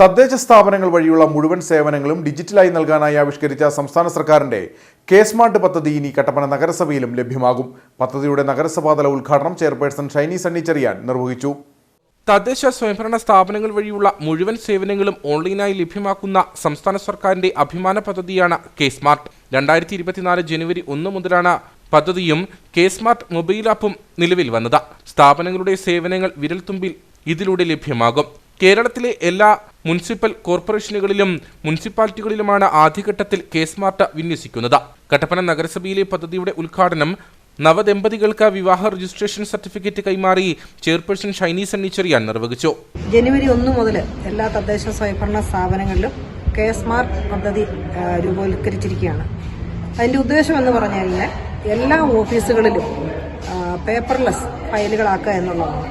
തദ്ദേശ സ്ഥാപനങ്ങൾ വഴിയുള്ള മുഴുവൻ സേവനങ്ങളും ഡിജിറ്റലായി നൽകാനായി ആവിഷ്കരിച്ച സംസ്ഥാന സർക്കാരിന്റെ കെ സ്മാർട്ട് പദ്ധതി ഇനി കട്ടപ്പന നഗരസഭയിലും ലഭ്യമാകും. പദ്ധതിയുടെ നഗരസഭാതല ഉദ്ഘാടനം ചെയർപേഴ്സൺ ഷൈനി സണ്ണി ചെറിയാൻ നിർവഹിച്ചു. തദ്ദേശ സ്വയംഭരണ സ്ഥാപനങ്ങൾ വഴിയുള്ള മുഴുവൻ സേവനങ്ങളും ഓൺലൈനായി ലഭ്യമാക്കുന്ന സംസ്ഥാന സർക്കാരിന്റെ അഭിമാന പദ്ധതിയാണ് കെ സ്മാർട്ട്. രണ്ടായിരത്തി ഇരുപത്തിനാല് ജനുവരി ഒന്ന് മുതലാണ് പദ്ധതിയും കെ സ്മാർട്ട് മൊബൈൽ ആപ്പും നിലവിൽ വന്നത്. സ്ഥാപനങ്ങളുടെ സേവനങ്ങൾ വിരൽത്തുമ്പിൽ ഇതിലൂടെ ലഭ്യമാകും. കേരളത്തിലെ എല്ലാ മുനിസിപ്പൽ കോർപ്പറേഷനുകളിലും മുനിസിപ്പാലിറ്റികളിലുമാണ് ആദ്യഘട്ടത്തിൽ കെ സ്മാർട്ട് വിന്യസിക്കുന്നത്. കട്ടപ്പന നഗരസഭയിലെ പദ്ധതിയുടെ ഉദ്ഘാടനം നവദമ്പതികൾക്ക് വിവാഹ രജിസ്ട്രേഷൻ സർട്ടിഫിക്കറ്റ് കൈമാറി ചെയർപേഴ്സൺ ഷൈനി സണ്ണിച്ചെറിയാൻ നിർവഹിച്ചു. ജനുവരി ഒന്ന് മുതൽ എല്ലാ തദ്ദേശ സ്വയംഭരണ സ്ഥാപനങ്ങളിലും കെ സ്മാർട്ട് പദ്ധതി രൂപവത്കരിച്ചിരിക്കുകയാണ് അതിന്റെ ഉദ്ദേശം എന്ന് പറഞ്ഞു കഴിഞ്ഞാൽ എല്ലാ ഓഫീസുകളിലും പേപ്പർലെസ് ഫയലുകളാക്കുക എന്നുള്ളതാണ്.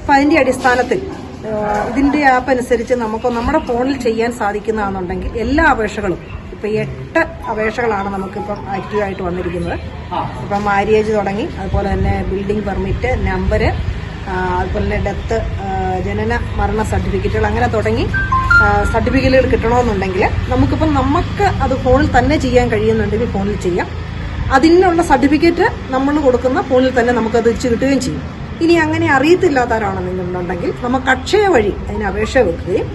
അപ്പം അതിന്റെ അടിസ്ഥാനത്തിൽ ആ, ഇതിന്റെ ആപ്പ് അനുസരിച്ച് നമുക്ക് നമ്മുടെ ഫോണിൽ ചെയ്യാൻ സാധിക്കുന്നതാണെന്നുണ്ടെങ്കിൽ എല്ലാ അപേക്ഷകളും ഇപ്പം എട്ട് അപേക്ഷകളാണ് നമുക്കിപ്പം ആക്റ്റീവായിട്ട് വന്നിരിക്കുന്നത്. ഇപ്പം മാര്യേജ് തുടങ്ങി അതുപോലെ തന്നെ ബിൽഡിംഗ് പെർമിറ്റ് നമ്പര് അതുപോലെ തന്നെ ഡെത്ത് ജനന മരണ സർട്ടിഫിക്കറ്റുകൾ അങ്ങനെ തുടങ്ങി സർട്ടിഫിക്കറ്റുകൾ കിട്ടണമെന്നുണ്ടെങ്കിൽ നമുക്കിപ്പം നമുക്ക് അത് ഫോണിൽ തന്നെ ചെയ്യാൻ കഴിയുന്നുണ്ടെങ്കിൽ ഫോണിൽ ചെയ്യാം. അതിനുള്ള സർട്ടിഫിക്കറ്റ് നമ്മൾ കൊടുക്കുന്ന ഫോണിൽ തന്നെ നമുക്കത് തിരിച്ചു കിട്ടുകയും ചെയ്യും. ഇനി അങ്ങനെ അറിയത്തില്ലാത്തവരാണെന്നുണ്ടെങ്കിൽ നമുക്ക് അക്ഷയ വഴി അതിന് അപേക്ഷ വെക്കുകയും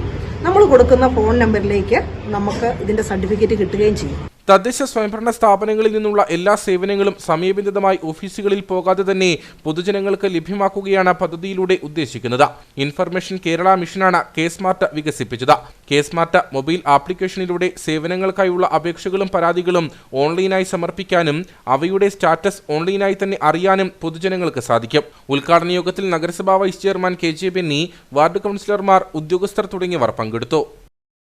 നമ്മൾ കൊടുക്കുന്ന ഫോൺ നമ്പറിലേക്ക് നമുക്ക് ഇതിന്റെ സർട്ടിഫിക്കറ്റ് കിട്ടുകയും ചെയ്യും. തദ്ദേശ സ്വയംഭരണ സ്ഥാപനങ്ങളിൽ നിന്നുള്ള എല്ലാ സേവനങ്ങളും സമയബന്ധിതമായി ഓഫീസുകളിൽ പോകാതെ തന്നെ പൊതുജനങ്ങൾക്ക് ലഭ്യമാക്കുകയാണ് പദ്ധതിയിലൂടെ ഉദ്ദേശിക്കുന്നത്. ഇൻഫർമേഷൻ കേരള മിഷനാണ് കെ സ്മാർട്ട് വികസിപ്പിച്ചത്. കെ സ്മാർട്ട് മൊബൈൽ ആപ്ലിക്കേഷനിലൂടെ സേവനങ്ങൾക്കായുള്ള അപേക്ഷകളും പരാതികളും ഓൺലൈനായി സമർപ്പിക്കാനും അവയുടെ സ്റ്റാറ്റസ് ഓൺലൈനായി തന്നെ അറിയാനും പൊതുജനങ്ങൾക്ക് സാധിക്കും. ഉദ്ഘാടന യോഗത്തിൽ നഗരസഭാ vice chairman K J Benny ward കൗൺസിലർമാർ ഉദ്യോഗസ്ഥർ തുടങ്ങിയവർ പങ്കെടുത്തു.